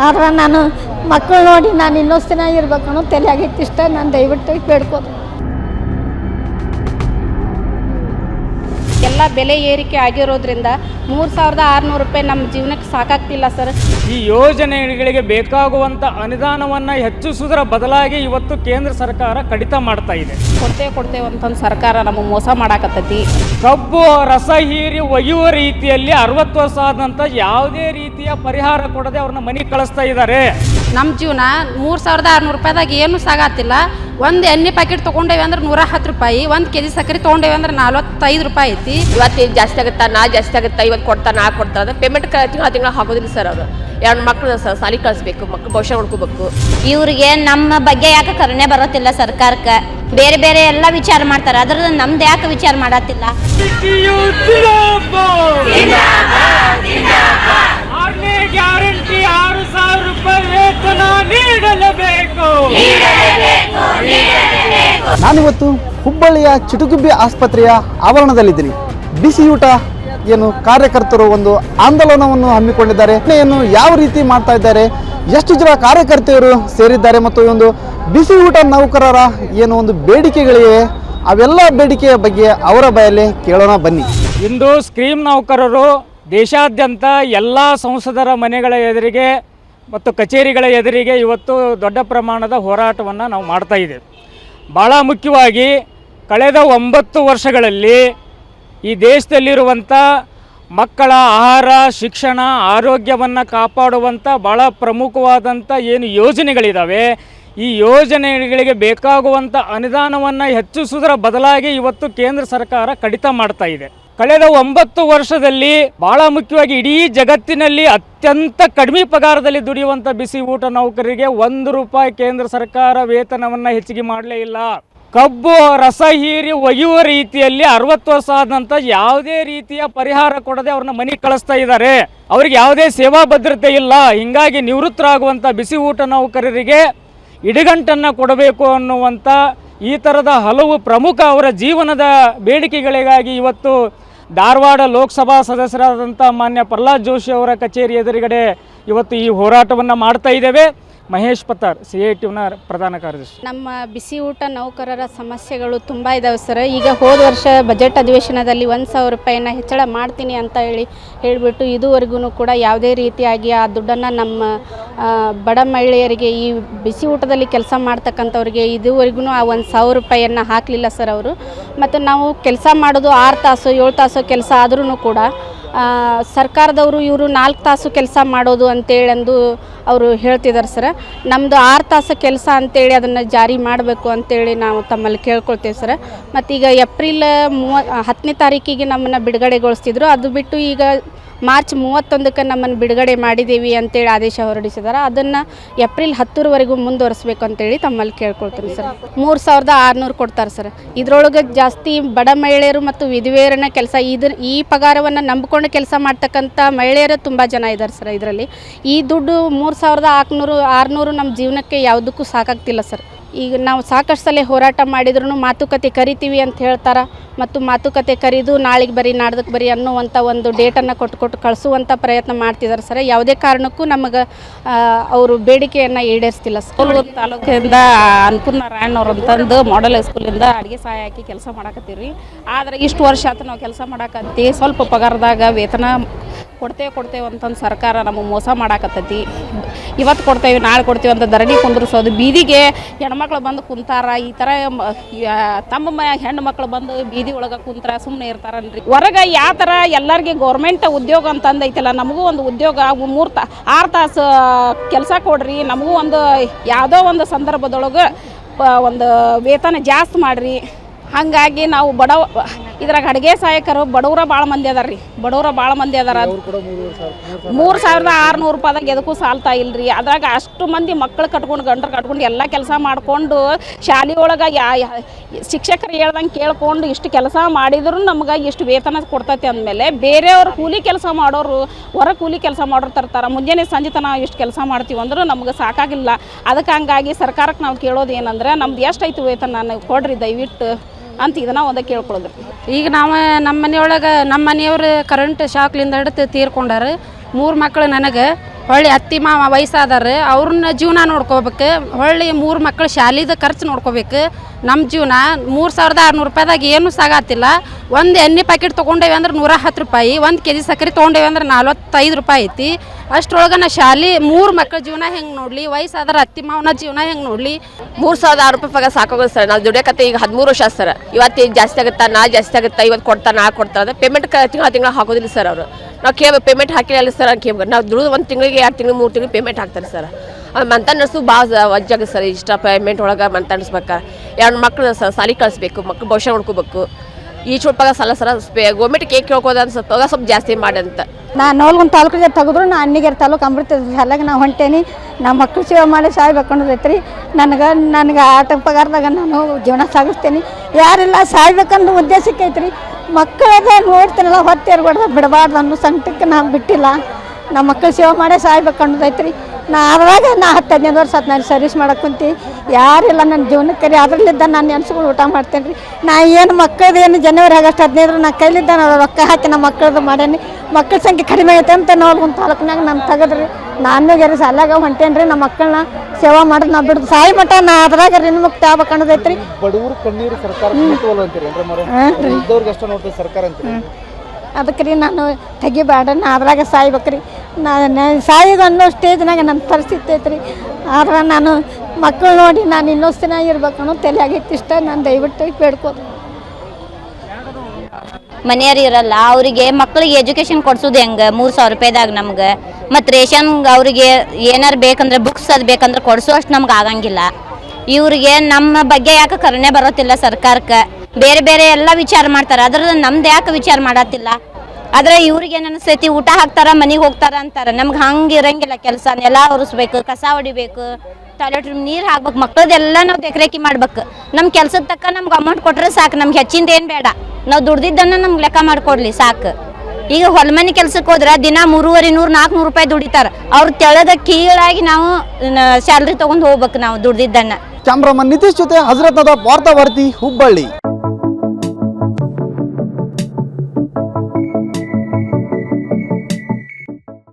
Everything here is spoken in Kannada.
ಆದ್ರೆ ನಾನು ಮಕ್ಕಳು ನೋಡಿ ನಾನು ಇನ್ನೊಂದು ದಿನ ಇರ್ಬೇಕು ಅನ್ನೋ ತಲೆಯಾಗಿತ್ತು ಇಷ್ಟ ನಾನು ದಯವಿಟ್ಟು ಬೇಡ್ಕೋದು ಎಲ್ಲ ಬೆಲೆ ಏರಿಕೆ ಆಗಿರೋದ್ರಿಂದ ಮೂರು ಸಾವಿರದ ಆರುನೂರು ರೂಪಾಯಿ ನಮ್ಮ ಜೀವನಕ್ಕೆ ಸಾಕಾಗ್ತಿಲ್ಲ ಸರ್. ಈ ಯೋಜನೆಗಳಿಗೆ ಬೇಕಾಗುವಂಥ ಅನುದಾನವನ್ನು ಹೆಚ್ಚಿಸುವುದರ ಬದಲಾಗಿ ಇವತ್ತು ಕೇಂದ್ರ ಸರ್ಕಾರ ಕಡಿತ ಮಾಡ್ತಾ ಇದೆ. ಕೊಡ್ತೇವೆ ಕೊಡ್ತೇವೆ ಅಂತಂದು ಸರ್ಕಾರ ನಮಗೆ ಮೋಸ ಮಾಡಾಕತ್ತೈತಿ. ಕಬ್ಬು ರಸ ಹೀರಿ ಒಯ್ಯುವ ರೀತಿಯಲ್ಲಿ ಅರವತ್ತು ವರ್ಷ ಆದಂಥ ಯಾವುದೇ ರೀತಿಯ ಪರಿಹಾರ ಕೊಡದೆ ಅವ್ರನ್ನ ಮನೆಗೆ ಕಳಿಸ್ತಾ ಇದ್ದಾರೆ. ನಮ್ಮ ಜೀವನ ಮೂರು ಸಾವಿರದ ಆರುನೂರು ರೂಪಾಯಿದಾಗ ಏನು ಸಾಗಾತಿಲ್ಲ. ಒಂದು ಎಣ್ಣೆ ಪ್ಯಾಕೆಟ್ ತೊಗೊಂಡೇವಿ ಅಂದ್ರೆ ನೂರ ಹತ್ತು ರೂಪಾಯಿ ಒಂದು ಕೆ ಜಿ ಸಕ್ಕರೆ ತೊಗೊಂಡೇವಿ ಅಂದ್ರೆ ನಲ್ವತ್ತೈದು ರೂಪಾಯಿ ಐತಿ. ಇವತ್ತು ಜಾಸ್ತಿ ಆಗುತ್ತಾ? ನಾ ಜಾಸ್ತಿ ಆಗುತ್ತಾ? ಇವತ್ತು ಕೊಡ್ತಾ ನಾ ಕೊಡ್ತಾ? ಅಂದ್ರೆ ಪೇಮೆಂಟ್ ತಿಂಗಳ ತಿಂಗಳ ಹಾಕೋದಿಲ್ಲ ಸರ್ ಅವರು ಎರಡು ಮಕ್ಕಳು ಸರ್ ಸಾಲಿ ಕಳಿಸ್ಬೇಕು ಮಕ್ಕಳು ಭವಿಷ್ಯ ಹುಡ್ಕೋಬೇಕು ಇವ್ರಿಗೆ ನಮ್ಮ ಬಗ್ಗೆ ಯಾಕೆ ಕರುಣೆ ಬರೋತಿಲ್ಲ ಸರ್ಕಾರಕ್ಕೆ? ಬೇರೆ ಬೇರೆ ಎಲ್ಲ ವಿಚಾರ ಮಾಡ್ತಾರೆ ಅದ್ರದ್ದು ನಮ್ದು ಯಾಕೆ ವಿಚಾರ ಮಾಡತ್ತಿಲ್ಲ ನಾನಿವತ್ತು ಹುಬ್ಬಳ್ಳಿಯ ಚಿಟುಗುಬ್ಬಿ ಆಸ್ಪತ್ರೆಯ ಆವರಣದಲ್ಲಿದ್ದೀನಿ. ಬಿಸಿಯೂಟ ಏನು ಕಾರ್ಯಕರ್ತರು ಒಂದು ಆಂದೋಲನವನ್ನು ಹಮ್ಮಿಕೊಂಡಿದ್ದಾರೆ. ಏನು ಯಾವ ರೀತಿ ಮಾಡ್ತಾ ಇದ್ದಾರೆ, ಎಷ್ಟು ಜನ ಕಾರ್ಯಕರ್ತೆಯರು ಸೇರಿದ್ದಾರೆ ಮತ್ತು ಈ ಒಂದು ಬಿಸಿ ಊಟ ನೌಕರರ ಏನು ಒಂದು ಬೇಡಿಕೆಗಳಿವೆ, ಅವೆಲ್ಲ ಬೇಡಿಕೆಯ ಬಗ್ಗೆ ಅವರ ಬಾಯಲ್ಲಿ ಕೇಳೋಣ ಬನ್ನಿ. ಇಂದು ಸ್ಕ್ರೀಮ್ ನೌಕರರು ದೇಶಾದ್ಯಂತ ಎಲ್ಲ ಸಂಸದರ ಮನೆಗಳ ಎದುರಿಗೆ ಮತ್ತು ಕಚೇರಿಗಳ ಎದುರಿಗೆ ಇವತ್ತು ದೊಡ್ಡ ಪ್ರಮಾಣದ ಹೋರಾಟವನ್ನು ನಾವು ಮಾಡ್ತಾ ಇದ್ದೇವೆ. ಭಾಳ ಮುಖ್ಯವಾಗಿ ಕಳೆದ ಒಂಬತ್ತು ವರ್ಷಗಳಲ್ಲಿ ಈ ದೇಶದಲ್ಲಿರುವಂಥ ಮಕ್ಕಳ ಆಹಾರ, ಶಿಕ್ಷಣ, ಆರೋಗ್ಯವನ್ನು ಕಾಪಾಡುವಂಥ ಭಾಳ ಪ್ರಮುಖವಾದಂಥ ಏನು ಯೋಜನೆಗಳಿದ್ದಾವೆ ಈ ಯೋಜನೆಗಳಿಗೆ ಬೇಕಾಗುವಂಥ ಅನುದಾನವನ್ನು ಹೆಚ್ಚಿಸುವುದರ ಬದಲಾಗಿ ಇವತ್ತು ಕೇಂದ್ರ ಸರ್ಕಾರ ಕಡಿತ ಮಾಡ್ತಾ ಇದೆ. ಕಳೆದ ಒಂಬತ್ತು ವರ್ಷದಲ್ಲಿ ಬಹಳ ಮುಖ್ಯವಾಗಿ ಇಡೀ ಜಗತ್ತಿನಲ್ಲಿ ಅತ್ಯಂತ ಕಡಿಮೆ ಪಗಾರದಲ್ಲಿ ದುಡಿಯುವಂಥ ಬಿಸಿ ಊಟ ನೌಕರರಿಗೆ ಒಂದು ರೂಪಾಯಿ ಕೇಂದ್ರ ಸರ್ಕಾರ ವೇತನವನ್ನು ಹೆಚ್ಚಿಗೆ ಮಾಡಲೇ ಇಲ್ಲ. ಕಬ್ಬು, ರಸ, ಹೀರಿ ಒಯ್ಯುವ ರೀತಿಯಲ್ಲಿ ಅರವತ್ತು ವರ್ಷ ಆದಂಥ ಯಾವುದೇ ರೀತಿಯ ಪರಿಹಾರ ಕೊಡದೆ ಅವ್ರನ್ನ ಮನೆಗೆ ಕಳಿಸ್ತಾ ಇದ್ದಾರೆ. ಅವ್ರಿಗೆ ಯಾವುದೇ ಸೇವಾ ಭದ್ರತೆ ಇಲ್ಲ. ಹಿಂಗಾಗಿ ನಿವೃತ್ತರಾಗುವಂಥ ಬಿಸಿ ಊಟ ನೌಕರರಿಗೆ ಇಡಗಂಟನ್ನು ಕೊಡಬೇಕು ಅನ್ನುವಂಥ ಈ ಥರದ ಹಲವು ಪ್ರಮುಖ ಅವರ ಜೀವನದ ಬೇಡಿಕೆಗಳಿಗಾಗಿ ಇವತ್ತು ಧಾರವಾಡ ಲೋಕಸಭಾ ಸದಸ್ಯರಾದಂಥ ಮಾನ್ಯ ಪ್ರಹ್ಲಾದ್ ಜೋಶಿ ಅವರ ಕಚೇರಿ ಎದುರುಗಡೆ ಇವತ್ತು ಈ ಹೋರಾಟವನ್ನು ಮಾಡ್ತಾ ಇದ್ದೇವೆ. ಮಹೇಶ್ ಪತ್ತಾರ್ ಸಿ ಐ ಟಿವ್ನ ಪ್ರಧಾನ ಕಾರ್ಯದರ್ಶಿ. ನಮ್ಮ ಬಿಸಿ ಊಟ ನೌಕರರ ಸಮಸ್ಯೆಗಳು ತುಂಬ ಇದಾವೆ ಸರ್. ಈಗ ಹೋದ ವರ್ಷ ಬಜೆಟ್ ಅಧಿವೇಶನದಲ್ಲಿ ಒಂದು ಸಾವಿರ ರೂಪಾಯಿನ ಹೆಚ್ಚಳ ಮಾಡ್ತೀನಿ ಅಂತ ಹೇಳಿ ಹೇಳಿಬಿಟ್ಟು ಇದುವರೆಗೂ ಕೂಡ ಯಾವುದೇ ರೀತಿಯಾಗಿ ಆ ದುಡ್ಡನ್ನು ನಮ್ಮ ಬಡ ಮಹಿಳೆಯರಿಗೆ ಈ ಬಿಸಿ ಊಟದಲ್ಲಿ ಕೆಲಸ ಮಾಡ್ತಕ್ಕಂಥವ್ರಿಗೆ ಇದುವರೆಗೂ ಆ ಒಂದು ಸಾವಿರ ರೂಪಾಯಿಯನ್ನು ಹಾಕಲಿಲ್ಲ ಸರ್ ಅವರು. ಮತ್ತು ನಾವು ಕೆಲಸ ಮಾಡೋದು ಆರು ತಾಸು, ಏಳು ತಾಸು ಕೆಲಸ ಆದ್ರೂ ಕೂಡ ಸರ್ಕಾರದವರು ಇವರು ನಾಲ್ಕು ತಾಸು ಕೆಲಸ ಮಾಡೋದು ಅಂತೇಳಂದು ಅವರು ಹೇಳ್ತಿದ್ದಾರೆ ಸರ್. ನಮ್ಮದು ಆರು ತಾಸು ಕೆಲಸ ಅಂತೇಳಿ ಅದನ್ನು ಜಾರಿ ಮಾಡಬೇಕು ಅಂತೇಳಿ ನಾವು ತಮ್ಮಲ್ಲಿ ಕೇಳ್ಕೊಳ್ತೇವೆ ಸರ್. ಈಗ ಏಪ್ರಿಲ್ ಮೂವ ಹತ್ತನೇ ತಾರೀಕಿಗೆ ನಮ್ಮನ್ನು ಬಿಡುಗಡೆಗೊಳಿಸ್ತಿದ್ರು. ಅದು ಬಿಟ್ಟು ಈಗ ಮಾರ್ಚ್ ಮೂವತ್ತೊಂದಕ್ಕೆ ನಮ್ಮನ್ನು ಬಿಡುಗಡೆ ಮಾಡಿದ್ದೀವಿ ಅಂತೇಳಿ ಆದೇಶ ಹೊರಡಿಸಿದ್ದಾರೆ ಅದನ್ನು ಏಪ್ರಿಲ್ ಹತ್ತರವರೆಗೂ ಮುಂದುವರಿಸ್ಬೇಕು ಅಂತೇಳಿ ತಮ್ಮಲ್ಲಿ ಕೇಳ್ಕೊಳ್ತೀನಿ ಸರ್. ಮೂರು ಸಾವಿರದ ಆರುನೂರು ಕೊಡ್ತಾರೆ ಸರ್. ಇದರೊಳಗೆ ಜಾಸ್ತಿ ಬಡ ಮಹಿಳೆಯರು ಮತ್ತು ವಿಧವೆಯರನ್ನ ಕೆಲಸ ಇದ್ರ ಈ ಪಗಾರವನ್ನು ನಂಬಿಕೊಂಡು ಕೆಲಸ ಮಾಡ್ತಕ್ಕಂಥ ಮಹಿಳೆಯರು ತುಂಬ ಜನ ಇದ್ದಾರೆ ಸರ್ ಇದರಲ್ಲಿ. ಈ ದುಡ್ಡು ಮೂರು ಸಾವಿರದ ಆರುನೂರು ಆರುನೂರು ನಮ್ಮ ಜೀವನಕ್ಕೆ ಯಾವುದಕ್ಕೂ ಸಾಕಾಗ್ತಿಲ್ಲ ಸರ್. ಈಗ ನಾವು ಸಾಕಷ್ಟು ಸಲ ಹೋರಾಟ ಮಾಡಿದ್ರೂ ಮಾತುಕತೆ ಕರಿತೀವಿ ಅಂತ ಹೇಳ್ತಾರೆ. ಮತ್ತು ಮಾತುಕತೆ ಕರೀದು ನಾಳೆಗೆ ಬರೀ ನಾಡ್ದಕ್ಕೆ ಬರೀ ಅನ್ನುವಂಥ ಒಂದು ಡೇಟನ್ನು ಕೊಟ್ಟು ಕೊಟ್ಟು ಕಳಿಸುವಂಥ ಪ್ರಯತ್ನ ಮಾಡ್ತಿದ್ದಾರೆ ಸರ್. ಯಾವುದೇ ಕಾರಣಕ್ಕೂ ನಮಗೆ ಅವರು ಬೇಡಿಕೆಯನ್ನು ಈಡೇರಿಸ್ತಿಲ್ಲ ಸ್ಕೂಲ್ ತಾಲೂಕಿಂದ ಅನ್ಪೂರ್ ನಾರಾಯಣ ಅಂತಂದು ಮಾಡಲ್ ಸ್ಕೂಲಿಂದ ಅಡುಗೆ ಸಹಾಯ ಹಾಕಿ ಕೆಲಸ ಮಾಡಕತ್ತೀವಿ ಆದ್ರೆ ಇಷ್ಟು ವರ್ಷ ಆತು ನಾವು ಕೆಲಸ ಮಾಡಕತ್ತಿ, ಸ್ವಲ್ಪ ಪಗಾರದಾಗ ವೇತನ ಕೊಡ್ತೇವೆ ಕೊಡ್ತೇವೆ ಅಂತಂದು ಸರ್ಕಾರ ನಮಗೆ ಮೋಸ ಮಾಡಾಕತ್ತೈತಿ. ಇವತ್ತು ಕೊಡ್ತೇವೆ, ನಾಳೆ ಕೊಡ್ತೇವೆ ಅಂತ ಧರಣಿ ಕುಂದ್ರಿಸೋದು, ಬೀದಿಗೆ ಹೆಣ್ಮಕ್ಳು ಬಂದು ಕುಂತಾರ, ಈ ಥರ ತಮ್ಮ ಮ ಹೆಣ್ಣು ಮಕ್ಳು ಬಂದು ಬೀದಿ ಒಳಗೆ ಕುಂತಾರ ಸುಮ್ಮನೆ ಇರ್ತಾರನ್ರಿ. ಹೊರಗೆ ಯಾವ ಥರ ಎಲ್ಲರಿಗೆ ಗೌರ್ಮೆಂಟ್ ಉದ್ಯೋಗ ಅಂತಂದು ಐತಲ್ಲ ನಮಗೂ ಒಂದು ಉದ್ಯೋಗ ಮೂರು ತಾ, ಆರು ತಾಸು ಕೆಲಸ ಕೊಡ್ರಿ, ನಮಗೂ ಒಂದು ಯಾವುದೋ ಒಂದು ಸಂದರ್ಭದೊಳಗೆ ಒಂದು ವೇತನ ಜಾಸ್ತಿ ಮಾಡಿರಿ. ಹಾಗಾಗಿ ನಾವು ಬಡವ ಇದ್ರಾಗ ಅಡುಗೆ ಸಹಾಯಕರು ಬಡವರ ಭಾಳ ಮಂದಿ ಅದಾರ ರೀ. ಬಾಳ ಭಾಳ ಮಂದಿ ಅದಾರ. ಮೂರು ಸಾವಿರದ ಆರುನೂರು ರೂಪಾಯಿದಾಗ ಎದಕ್ಕೂ ಸಾಲ್ತಾ ಇಲ್ರಿ. ಅದ್ರಾಗ ಅಷ್ಟು ಮಂದಿ ಮಕ್ಕಳು ಕಟ್ಕೊಂಡು, ಗಂಡರು ಕಟ್ಕೊಂಡು ಎಲ್ಲ ಕೆಲಸ ಮಾಡಿಕೊಂಡು ಶಾಲೆ ಒಳಗೆ ಯಾ ಶಿಕ್ಷಕರು ಹೇಳ್ದಂಗೆ ಕೇಳ್ಕೊಂಡು ಇಷ್ಟು ಕೆಲಸ ಮಾಡಿದ್ರು ನಮ್ಗೆ ಇಷ್ಟು ವೇತನ ಕೊಡ್ತೈತಿ ಅಂದಮೇಲೆ ಬೇರೆಯವ್ರು ಕೂಲಿ ಕೆಲಸ ಮಾಡೋರು, ಹೊರ ಕೂಲಿ ಕೆಲಸ ಮಾಡೋರು ತರ್ತಾರೆ. ಮುಂಜಾನೆ ಸಂಜೆ ತನಕ ಇಷ್ಟು ಕೆಲಸ ಮಾಡ್ತೀವಿ ಅಂದ್ರೆ ನಮ್ಗೆ ಸಾಕಾಗಿಲ್ಲ. ಅದಕ್ಕೆ ಹಂಗಾಗಿ ಸರ್ಕಾರಕ್ಕೆ ನಾವು ಕೇಳೋದು ಏನಂದ್ರೆ ನಮ್ದು ಎಷ್ಟೈತು ವೇತನ ಕೊಡ್ರಿ ದಯವಿಟ್ಟು. ಅಂತ ಇದನ್ನ ಒಂದು ಕೇಳ್ಕೊಳ್ಳೋದು. ಈಗ ನಾವು ನಮ್ಮ ಮನೆಯೊಳಗೆ ನಮ್ಮ ಮನೆಯವರು ಕರೆಂಟ್ ಶಾಕ್ಲಿಂದ ಹಿಡಿದು ತೀರ್ಕೊಂಡಾರ. ಮೂರು ಮಕ್ಕಳು ನನಗೆ, ಹೊಳ್ಳಿ ಅತ್ತಿ ಮಾವ ವಯಸ್ಸಾದಾರ, ಅವ್ರನ್ನ ಜೀವನ ನೋಡ್ಕೋಬೇಕು, ಹೊಳ್ಳಿ ಮೂರು ಮಕ್ಕಳು ಶಾಲಿದ ಖರ್ಚು ನೋಡ್ಕೋಬೇಕು. ನಮ್ಮ ಜೀವನ ಮೂರು ಸಾವಿರದ ಆರುನೂರು ರೂಪಾಯಿದಾಗ ಏನು ಸಾಗಾತಿಲ್ಲ. ಒಂದು ಎಣ್ಣೆ ಪ್ಯಾಕೆಟ್ ತೊಗೊಂಡೇವಿ ಅಂದ್ರೆ ನೂರ ಹತ್ತು ರೂಪಾಯಿ, ಒಂದು ಕೆ ಜಿ ಸಕ್ಕರೆ ತೊಗೊಂಡೇವೆ ಅಂದ್ರೆ ನಲ್ವತ್ತೈದು ರೂಪಾಯಿ ಐತಿ. ಅಷ್ಟ್ರೊಳಗೆ ನಾ ಶಾಲೆ ಮೂರು ಮಕ್ಕಳ ಜೀವನ ಹೆಂಗೆ ನೋಡಲಿ ವಯಸ್ಸಾದ್ರೆ ಅತ್ತಿ ಮಾವನ ಜೀವನ ಹೆಂಗೆ ನೋಡಲಿ? ಮೂರು ಸಾವಿರದ ಆರು ರೂಪಾಯಿ ಪಗ ಸಾಕಾಗೋದು ಸರ್. ನಾವು ದುಡಿಯಕತ್ತೆ ಈಗ ಹದಿಮೂರು ವರ್ಷ ಸರ್. ಇವತ್ತು ಜಾಸ್ತಿ ಆಗುತ್ತಾ ನಾ ಜಾಸ್ತಿ ಆಗುತ್ತಾ, ಇವತ್ತು ಕೊಡ್ತಾ ನಾ ಕೊಡ್ತಾ ಅದೇ ಪೇಮೆಂಟ್ ತಿಂಗಳ ತಿಂಗಳು ಹಾಕೋದಿಲ್ಲ ಸರ್ ಅವರು. ನಾವು ಕೇಳ ಪೇಮೆಂಟ್ ಹಾಕಿಲ್ಲ ಸರ್ ಕೇಳ್ಬೇಕು. ನಾವು ದುಡಿದು ಒಂದು ತಿಂಗಳಿಗೆ ಎರಡು ತಿಂಗಳು, ಮೂರು ತಿಂಗಳು ಪೇಮೆಂಟ್ ಹಾಕ್ತಾರೆ ಸರ್. ಮಂತ ನರ್ಸು ಭಾಳ ವಜ್ಜಾಗ ಸರ್ ಇಷ್ಟ ಪೇಮೆಂಟ್ ಒಳಗೆ ಮಂತ ನಡ್ಸ್ಬೇಕಾರೆ ಎರಡು ಮಕ್ಳು ಸಾಲಿ ಕಳಿಸ್ಬೇಕು, ಮಕ್ಳು ಭವಿಷ್ಯ ಹುಡ್ಕೋಬೇಕು ಈ ಚುಟ್ಪಾಗ ಸಲ ಸರ ಗೌರ್ಮೆಂಟ್ ಕೇಕ್ ಕೇಳ್ಕೋದ ಅನ್ಸುತ್ತೆ ಅವಾಗ ಸ್ವಲ್ಪ ಜಾಸ್ತಿ ಮಾಡಂತ ನಾನು ನೋಲ್ಗೊಂದು ತಾಲೂಕಿಗೆ ತೆಗೆದ್ರು ನಾನು ಅಣ್ಣಿಗೆರ ತಾಲೂಕು ಅಮೃತ ಶಾಲೆಗೆ ನಾ ಹೊಂಟೇನಿ. ನಮ್ಮ ಮಕ್ಕಳು ಸೇವೆ ಮಾಡಿ ಸಾಯ್ಬೇಕು ಅನ್ನೋದೈತೆ ರೀ ನನಗೆ ನನಗೆ ಆಟ ಪಗಾರದಾಗ ನಾನು ಜೀವನ ಸಾಗಿಸ್ತೇನೆ. ಯಾರೆಲ್ಲ ಸಾಯ್ಬೇಕನ್ನೋ ಉದ್ದೇಶಕ್ಕೆ ಐತ್ರಿ ಮಕ್ಕಳದ ನೋಡ್ತೀನಲ್ಲ ಹೊತ್ತೇರ್ಬಾರ್ದು ಬಿಡಬಾರ್ದು ಅನ್ನೋ ಸಂಕಟಕ್ಕೆ ನಾನು ಬಿಟ್ಟಿಲ್ಲ. ನಮ್ಮ ಮಕ್ಕಳು ಸೇವೆ ಮಾಡೇ ಸಾಯ್ಬೇಕು ಅನ್ನೋದೈತೆ ರೀ ನಾ ಆವಾಗ ನಾ ಹತ್ತು ಹದಿನೈದು ವರ್ಷ ಆತು ನಾನು ಸರ್ವಿಸ್ ಮಾಡಕ್ಕೆ ಕುಂತಿ. ಯಾರಿಲ್ಲ ನನ್ನ ಜೀವನಕ್ಕೆ ರೀ. ಅದರಲ್ಲಿದ್ದ ನಾನು ನೆನ್ಸ್ಕೊಂಡು ಊಟ ಮಾಡ್ತೇನೆ ರೀ. ನಾ ಏನು ಮಕ್ಕಳದ್ದು ಏನು ಜನವರಿ ಆಗಸ್ಟ್ ಹದಿನೈದು ನಾ ಕೈಲಿದ್ದ ನಾನು ರೊಕ್ಕ ಹಾಕಿ ನಮ್ಮ ಮಕ್ಕಳದ್ದು ಮಾಡೇನಿ. ಮಕ್ಕಳ ಸಂಖ್ಯೆ ಕಡಿಮೆ ಐತೆ ಅಂತ ಒಂದು ತಾಲೂಕಿನಾಗ ನಾನು ತೆಗೆದ್ರಿ ನಾನು ಗೆರೆ ಸಾಲಾಗ ಹೊಂಟೇನಿ ರೀ ನಮ್ಮ ಮಕ್ಕಳನ್ನ ಸೇವಾ ಮಾಡೋದು ನಾ ಬಿಡ್ದು. ಸಾಯಿ ಮಠ ನಾ ಅದ್ರಾಗ ಋಣಮುಕ್ತಿ ಆಗ್ಬೇಕು ಅನ್ನೋದೈತ್ರಿ ಬಡವರು ಕಣ್ಣೀರು ಸರ್ಕಾರ ಅದಕ್ಕೆ ರೀ ನಾನು ತೆಗಿಬೇಡ, ನಾ ಅದ್ರಾಗ ಸಾಯ್ಬೇಕ್ರಿ ನಾನು ಸಾಯೋದು ಅನ್ನೋ ಸ್ಟೇಜ್ನಾಗ ನನ್ನ ಪರಿಸ್ಥಿತಿ ಐತ್ರಿ ಆದ್ರೆ ನಾನು ಮಕ್ಕಳು ನೋಡಿ ನಾನು ಇನ್ನೊಂದು ದಿನ ಇರ್ಬೇಕು ಅನ್ನೋ ತಲೆಯಾಗೈತಿ ಇಷ್ಟ, ನಾನು ದಯವಿಟ್ಟು ಬೇಡ್ಕೋದು. ಮನೆಯವ್ರು ಇರಲ್ಲ, ಅವರಿಗೆ ಮಕ್ಕಳಿಗೆ ಎಜುಕೇಶನ್ ಕೊಡ್ಸೋದು ಹೆಂಗೆ? ಮೂರು ಸಾವಿರ ರೂಪಾಯಿದಾಗ ನಮ್ಗೆ. ಮತ್ತು ರೇಷನ್ ಅವರಿಗೆ ಏನಾರು ಬೇಕಂದ್ರೆ, ಬುಕ್ಸ್ ಅದು ಬೇಕಂದ್ರೆ ಕೊಡಿಸೋ ಅಷ್ಟು ನಮ್ಗೆ ಆಗಂಗಿಲ್ಲ. ಇವ್ರಿಗೆ ನಮ್ಮ ಬಗ್ಗೆ ಯಾಕೆ ಕರುಣೆ ಬರೋತಿಲ್ಲ ಸರ್ಕಾರಕ್ಕೆ? ಬೇರೆ ಬೇರೆ ಎಲ್ಲ ವಿಚಾರ ಮಾಡ್ತಾರೆ. ಅದ್ರದ್ದು ನಮ್ದು ಯಾಕೆ ವಿಚಾರ ಮಾಡತ್ತಿಲ್ಲ? ಆದ್ರೆ ಇವ್ರಿಗೆ ಏನು ಅನಿಸ್ತೈತಿ ಊಟ ಹಾಕ್ತಾರ, ಮನೆಗೆ ಹೋಗ್ತಾರ ಅಂತಾರೆ. ನಮ್ಗೆ ಹಂಗೆ ಇರಂಗಿಲ್ಲ ಕೆಲಸ. ನೆಲ ಒರೆಸ್ಬೇಕು, ಕಸ ಹೊಡಿಬೇಕು ಟಾಯ್ಲೆಟ್ ರೂಮ್ ನೀರು ಹಾಕ್ಬೇಕು ಮಕ್ಕಳದೆಲ್ಲ ನಾವು ದೇಖರೇಖಿ ಮಾಡ್ಬೇಕು. ನಮ್ಮ ಕೆಲ್ಸದ ತಕ್ಕ ನಮ್ಗೆ ಅಮೌಂಟ್ ಕೊಟ್ಟರೆ ಸಾಕು. ನಮ್ಗೆ ಹೆಚ್ಚಿಂದ ಏನು ಬೇಡ. ನಾವು ದುಡ್ದಿದ್ದನ್ನು ನಮ್ಗೆ ಲೆಕ್ಕ ಮಾಡ್ಕೊಡ್ಲಿ, ಸಾಕು. ಈಗ ಹೊಲ್ಮನೆ ಕೆಲ್ಸಕ್ಕೆ ಹೋದ್ರೆ ದಿನ ಮೂರುವರೆ ನೂರು, ನಾಲ್ಕುನೂರು ರೂಪಾಯಿ ದುಡಿತಾರೆ. ಅವ್ರ ತೆಳದ ಕೀಳಾಗಿ ನಾವು ಸ್ಯಾಲ್ರಿ ತೊಗೊಂಡು ಹೋಗ್ಬೇಕು ನಾವು ದುಡ್ದಿದ್ದನ್ನು. ಕ್ಯಾಮ್ರಾಮನ್ ನಿತೀಶ್ ಜೊತೆ ಹಜರತ್ನದ ನದಾಬ್ ವಾರ್ತಾ ಭಾರತಿ ಹುಬ್ಬಳ್ಳಿ.